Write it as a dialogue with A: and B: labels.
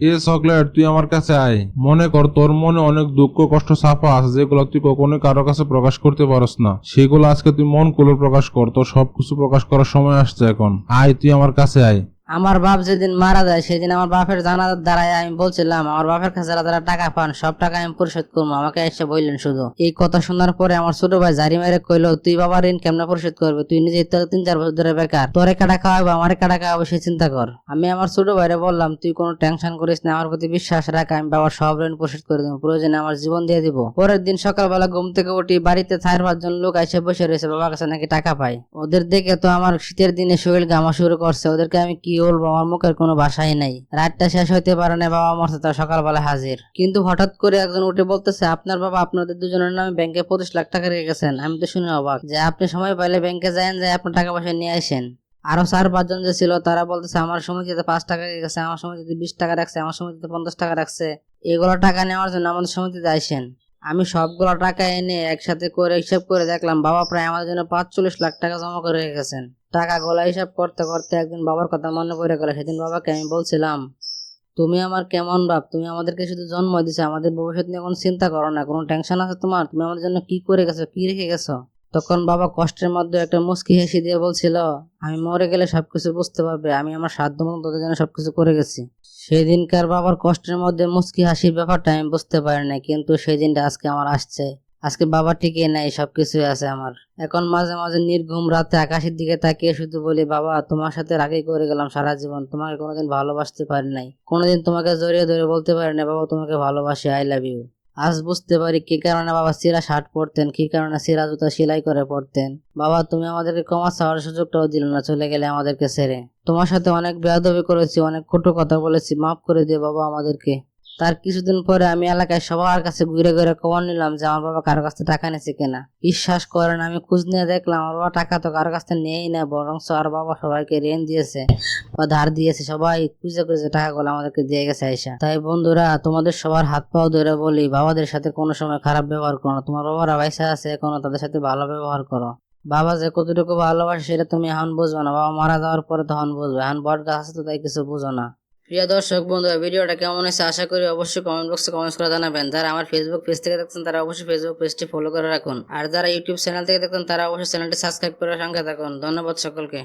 A: এ chocolate তুই আমার কাছে আয়। মনে কর, তোর মনে অনেক দুঃখ, কষ্ট ছাপা আছে, যেগুলো তুই কখনো কারও কাছে প্রকাশ করতে পারস না। সেগুলো আজকে তুই মন খুলে প্রকাশ কর, তোর সবকিছু প্রকাশ করার সময় আসছে এখন। আয়, তুই আমার কাছে আয়।
B: আমার বাপ যেদিন মারা যায়, সেদিন আমার বাপের জানাজার দ্বারাই আমি বলছিলাম, আমার বাপের কাছে যারা টাকা পান, সব টাকা আমি পরিশোধ করব। আমাকে এসে বললেন শুধু। এই কথা শোনার পরে আমার ছোট ভাই জারি মেরে কইলো, তুই বাবা ঋণ কেমনে পরিশোধ করবে? তুই নিজেই তো তিন চার বছর ধরে বেকার। তোরে কাটা খাওয়াবো, আমার কাটা খাওয়াবো, সে চিন্তা কর। আমি আমার ছোট ভাইরে বললাম, তুই কোনো টেনশন করিস না, আমার প্রতি বিশ্বাস রাখ, আমি বাবার সব ঋণ পরিশোধ করে দেবো, প্রয়োজনে আমার জীবন দিয়ে দিব। পরের দিন সকালবেলা ঘুম থেকে উঠি, বাড়িতে চার পাঁচজন লোক এসে বসে রয়েছে, বাবার কাছে নাকি টাকা পায় ওদের দেখে তো আমার শীতের দিনে শরীর গামা শুরু করছে, ওদেরকে আমি কি বলব আমার মুখের কোনো ভাষাই নাই। রাতটা শেষ হইতে পারে না, বাবা মরছে তার সকালবেলা হাজির। কিন্তু হঠাৎ করে একজন উঠে বলতেছে, আপনার বাবা আপনাদের দুজনের নামে ব্যাংকে পঁচিশ লাখ টাকা রেখে গেছেন আমি তো শুনে অবাক যে আপনি সময় পাইলে ব্যাংকে যান যে আপনার টাকা পয়সা নিয়ে আসেন। আরও চার পাঁচজন যে ছিল, তারা বলতেছে, আমার সময় দিতে পাঁচ টাকা রেখে গেছে আমার সময় দিতে বিশ টাকা রাখছে, আমার সময় দিতে পঞ্চাশ টাকা রাখছে। এগুলো টাকা নেওয়ার জন্য আমাদের সময় দিতে আসেন। আমি সবগুলো টাকা এনে একসাথে করে হিসাব করে দেখলাম, বাবা প্রায় আমার জন্য পাঁচচল্লিশ লাখ টাকা জমা করে রেখেছেন। টাকা গোলা হিসাব করতে করতে একদিন বাবার কথা মনে পড়ে গেল। সেদিন বাবাকে আমি বলছিলাম, তুমি আমার কেমন বাপ? তুমি আমাদেরকে শুধু জন্ম দিছো, আমাদের ভবিষ্যৎ নিয়ে কোনো চিন্তা করো না, কোনো টেনশন আছে তোমার? তুমি আমাদের জন্য কি করে গেছো, কি রেখে গেছো? তখন বাবা কষ্টের মধ্যে একটা মুস্কি হেসে দিয়ে বলছিল, আমি মরে গেলে সবকিছু বুঝতে পারবে, আমি আমার সাধ্য মতো তোদের জন্য সবকিছু করে গেছি। সেদিনকার বাবার কষ্টের মধ্যে মুস্কি হাসির ব্যাপারটা আমি বুঝতে পারি না কিন্তু সেই দিনটা আজকে আমার আসছে। আজকে বাবা ঠিকই নাই, সবকিছুই আছে আমার। এখন মাঝে মাঝে নির্ঘুম রাতে আকাশের দিকে তাকিয়ে শুধু বলি, বাবা, তোমার সাথে রাগই করে গেলাম সারা জীবন, তোমাকে কোনোদিন ভালোবাসতে পারি নাই। কোনোদিন তোমাকে জড়িয়ে ধরে বলতে পারি না বাবা, তোমাকে ভালোবাসি আই লাভ ইউ আজ বুঝতে পারি কি কারণে বাবা সিরা শার্ট পরতেন কি কারণে সিরা জুতা সেলাই করে পরতেন বাবা, তুমি আমাদেরকে ক্ষমা চাওয়ার সুযোগটাও দিল না, চলে গেলে আমাদেরকে ছেড়ে। তোমার সাথে অনেক বেয়াদবি করেছি, অনেক কটু কথা বলেছি, মাফ করে দিয়ে বাবা আমাদেরকে। তার কিছুদিন পরে আমি এলাকায় সবার কাছে ঘুরে ঘুরে খবর নিলাম যে আমার বাবা কারও কাছ টাকা নিয়েছে কিনা। বিশ্বাস করেন, আমি খোঁজ নিয়ে দেখলাম আমার বাবা টাকা তো কারও কাছ নেই না বরং আর বাবা সবাইকে ঋণ দিয়েছে বা ধার দিয়েছে, সবাই খুঁজে খুঁজে টাকাগুলো আমাদেরকে দিয়ে গেছে আইসা তাই বন্ধুরা, তোমাদের সবার হাত পাও ধরে বলি, বাবাদের সাথে কোনো সময় খারাপ ব্যবহার করো না। তোমার বাবারা পয়সা আছে, এখনও তাদের সাথে ভালো ব্যবহার করো। বাবা যে কতটুকু ভালোবাসে সেটা তুমি এখন বুঝবে না, বাবা মারা যাওয়ার পরে তখন বুঝবে, এখন বট গাছ আছে তো তাই কিছু বুঝো না। প্রিয় দর্শক বন্ধুরা, ভিডিওটা কেমন হয়েছে আশা করি অবশ্যই কমেন্ট বক্সে কমেন্ট করে জানাবেন। যারা আমার ফেসবুক পেজ থেকে দেখছেন, তারা অবশ্যই ফেসবুক পেজটি ফলো করে রাখুন। আর যারা ইউটিউব চ্যানেল থেকে দেখছেন, তারা অবশ্যই চ্যানেলটি সাবস্ক্রাইব করে সঙ্গে থাকুন। ধন্যবাদ সকলকে।